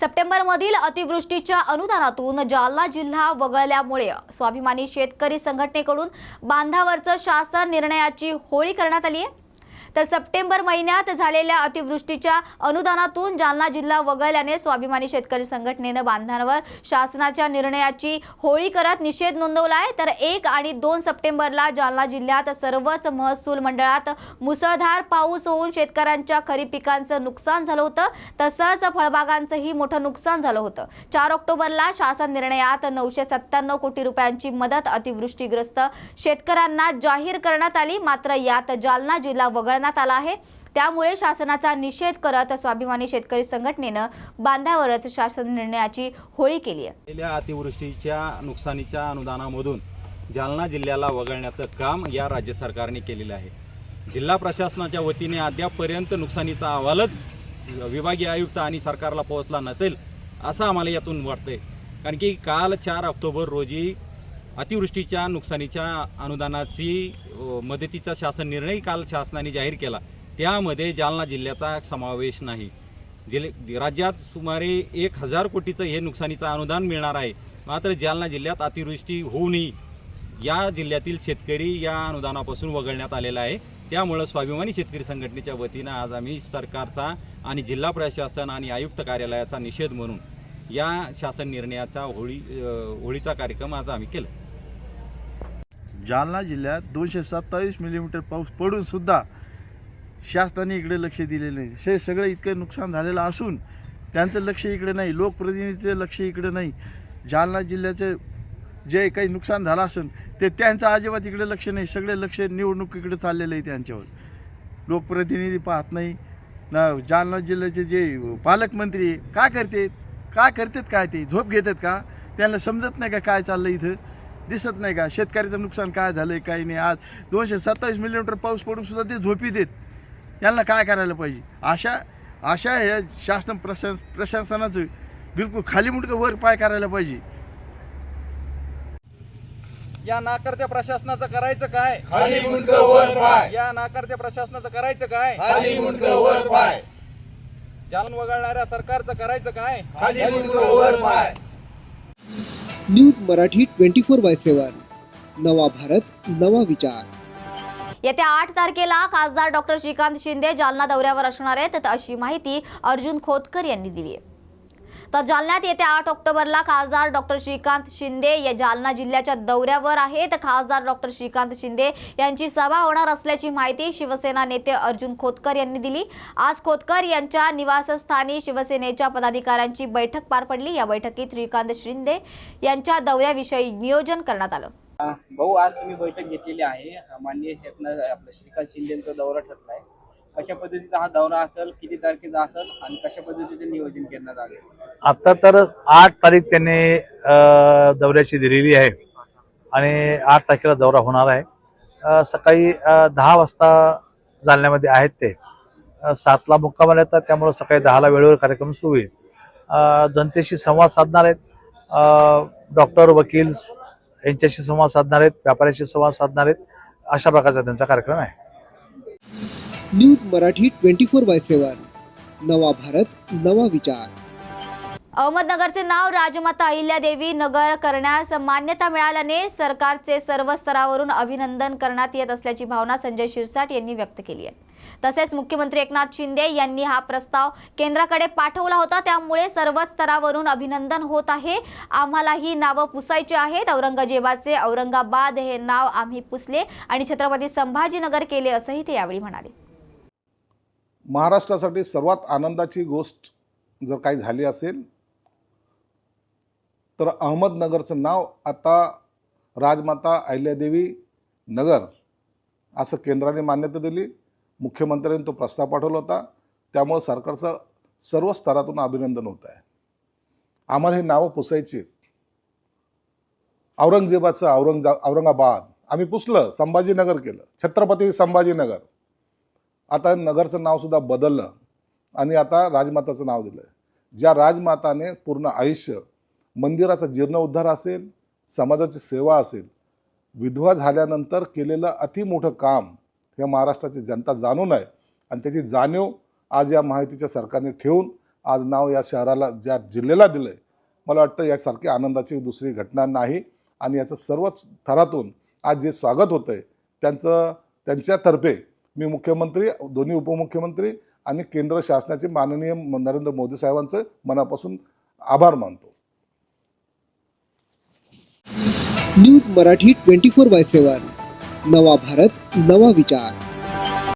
सप्टेंबरमधील अतिवृष्टीच्या अनुदानातून जालना जिल्हा वगळल्यामुळे स्वाभिमानी शेतकरी संघटनेकडून बांधावरचं शासन निर्णयाची होळी करण्यात आली आहे. तर सप्टेंबर महिन्यात झालेल्या अतिवृष्टीच्या अनुदानातून जालना जिल्हा वगळल्याने स्वाभिमानी शेतकरी संघटनेनं बांधांवर शासनाच्या निर्णयाची होळी करत निषेध नोंदवला आहे तर एक आणि दोन सप्टेंबरला जालना जिल्ह्यात सर्वच महसूल मंडळात मुसळधार पाऊस होऊन शेतकऱ्यांच्या खरीप पिकांचं नुकसान झालं होतं. तसंच फळबागांचंही मोठं नुकसान झालं होतं. चार ऑक्टोबरला शासन निर्णयात नऊशे सत्त्याण्णव कोटी रुपयांची मदत अतिवृष्टीग्रस्त शेतकऱ्यांना जाहीर करण्यात आली. मात्र यात जालना जिल्हा वगळणार करण्यात आला आहे. त्यामुळे शासनाचा निषेध करत स्वाभिमानी शेतकरी संघटनेनं बांधावरच शासन निर्णयाची होळी केली आहे. अतिवृष्टीच्या नुकसानीच्या अनुदानामधून जालना जिल्ह्याला वगळण्याचं काम या राज्य सरकारने केलेलं आहे. जिल्हा प्रशासनाच्या वतीने अद्यापपर्यंत नुकसानीचा अहवालच विभागीय आयुक्त आणि सरकारला पोहोचला नसेल असं आम्हाला यातून वाटतंय. कारण की काल चार ऑक्टोबर रोजी अतिवृष्टीच्या नुकसानीच्या अनुदानाची मदतीचा शासन निर्णय काल शासनाने जाहीर केला. त्यामध्ये जालना जिल्ह्याचा समावेश नाही. जिल्हे राज्यात सुमारे एक हजार कोटीचं हे नुकसानीचं अनुदान मिळणार आहे. मात्र जालना जिल्ह्यात अतिवृष्टी होऊनही या जिल्ह्यातील शेतकरी या अनुदानापासून वगळण्यात आलेला आहे. त्यामुळं स्वाभिमानी शेतकरी संघटनेच्या वतीनं आज आम्ही सरकारचा आणि जिल्हा प्रशासन आणि आयुक्त कार्यालयाचा निषेध म्हणून या शासन निर्णयाचा होळी होळीचा कार्यक्रम आज आम्ही केला. जालना जिल्ह्यात दोनशे सत्तावीस मिलीमीटर पाऊस पडूनसुद्धा शासनाने इकडे लक्ष दिलेलं नाही. हे सगळं इतकं नुकसान झालेलं असून त्यांचं लक्ष इकडे नाही लोकप्रतिनिधीचं लक्ष इकडे नाही. जालना जिल्ह्याचं जे काही नुकसान झालं असेल ते त्यांचं अजिबात इकडे लक्ष नाही. सगळे लक्ष निवडणुकीकडे चाललेलं आहे त्यांच्यावर. लोकप्रतिनिधी पाहत नाही. ना जालना जिल्ह्याचे जे पालकमंत्री काय करतात काय करतात काय ते? झोप घेतात का? त्यांना समजत नाही का काय चाललं इथं? दिसत नाही का? शेतकऱ्याचं नुकसान काय झालं आहे काही नाही? आज दोनशे सत्तावीस मिलीमीटर पाऊस पडून सुद्धा ते झोपी देत यांना काय करायला पाहिजे? अशा अशा ह्या शासन प्रशास प्रशासनाचं बिलकुल खाली मुटकं वर पाय करायला पाहिजे. या नाकर्त्या प्रशासनाचं करायचं काय? खाली मुंडकं वर पाय. या नाकर्त्या प्रशासनाचं करायचं काय? खाली मुंडकं वर पाय. वगळणाऱ्या सरकारचं करायचं काय? खाली मुंडकं वर पाय. News Marathi twenty four by seven. नवा भारत नवा विचार. येत्या आठ तारखेला खासदार डॉक्टर श्रीकांत शिंदे जालना दौऱ्यावर असणार आहेत. अशी माहिती अर्जुन खोतकर यांनी दिली आहे. तर जालन्यात येत्या आठ ऑक्टोबरला खासदार डॉक्टर श्रीकांत शिंदे या जालना जिल्ह्याच्या दौऱ्यावर आहेत. खासदार डॉक्टर श्रीकांत शिंदे यांची सभा होणार असल्याची माहिती शिवसेना नेते अर्जुन खोतकर यांनी दिली. आज खोतकर यांच्या निवासस्थानी शिवसेनेच्या पदाधिकाऱ्यांची बैठक पार पडली. या बैठकीत श्रीकांत शिंदे यांच्या दौऱ्याविषयी नियोजन करण्यात आलं. भाऊ आज तुम्ही बैठक घेतलेली आहे. माननीय आपलं श्रीकांत शिंदेचा दौरा ठरलाय. कशा पद्धतीचा हा दौरा असेल किती तारखेचा असेल आणि कशा पद्धतीचे नियोजन करण्यात आले? आता तर आठ तारीख त्यांनी दौऱ्याची दिलेली आहे आणि आठ तारखेला दौरा होणार आहे. सकाळी दहा वाजता जालन्यामध्ये आहेत ते. सातला सातला मुक्कामाला येतात त्यामुळे सकाळी दहाला वेळेवर कार्यक्रम सुरू होईल. जनतेशी संवाद साधणार आहेत. डॉक्टर वकील यांच्याशी संवाद साधणार आहेत व्यापाऱ्याशी संवाद साधणार आहेत. अशा प्रकारचा त्यांचा कार्यक्रम आहे. News Marathi twenty four by seven. नवा भारत नवा विचार. अहमदनगरचे नाव राजमाता अहिल्यादेवी नगर करण्यास मान्यता मिळाल्याने सरकारचे सर्व स्तरावरून अभिनंदन करण्यात येत असल्याची भावना संजय शिरसाट यांनी व्यक्त केली आहे. तसेच मुख्यमंत्री एकनाथ शिंदे यांनी हा प्रस्ताव केंद्राकडे पाठवला होता. त्यामुळे सर्वच स्तरावरून अभिनंदन होत आहे. आम्हाला ही नावं पुसायची आहेत. औरंगजेबाचे औरंगाबाद हे नाव आम्ही पुसले आणि छत्रपती संभाजीनगर केले असंही ते यावेळी म्हणाले. महाराष्ट्रासाठी सर्वात आनंदाची गोष्ट जर काही झाली असेल तर अहमदनगरचं नाव आता राजमाता अहिल्यादेवी नगर असं केंद्राने मान्यता दिली. मुख्यमंत्र्यांनी तो प्रस्ताव पाठवला होता. त्यामुळं सरकारचं सर्व स्तरातून अभिनंदन होत आहे. आम्हाला हे नावं पुसायची औरंगजेबाचं औरंगजा औरंगाबाद. आम्ही पुसलं संभाजीनगर केलं. छत्रपती संभाजीनगर. आता नगरचं नावसुद्धा बदललं आणि आता राजमाताचं नाव दिलं आहे ज्या राजमाताने पूर्ण आयुष्य मंदिराचा जीर्णोद्धार असेल समाजाची सेवा असेल विधवा झाल्यानंतर केलेलं अति मोठं काम हे महाराष्ट्राची जनता जाणून आहे आणि त्याची जाणीव आज या माहितीच्या सरकारने ठेवून आज नाव या शहराला ज्या जिल्ह्याला दिलं आहे मला वाटतं यासारखी आनंदाची दुसरी घटना नाही. आणि याचं सर्वच थरातून आज जे स्वागत होतं आहे त्यांचं त्यांच्यातर्फे मी मुख्यमंत्री दोन्ही उपमुख्यमंत्री आणि केंद्र शासनाचे माननीय नरेंद्र मोदी साहेबांचं मनापासून आभार मानतो. News Marathi twenty four by seven. नवा भारत नवा विचार.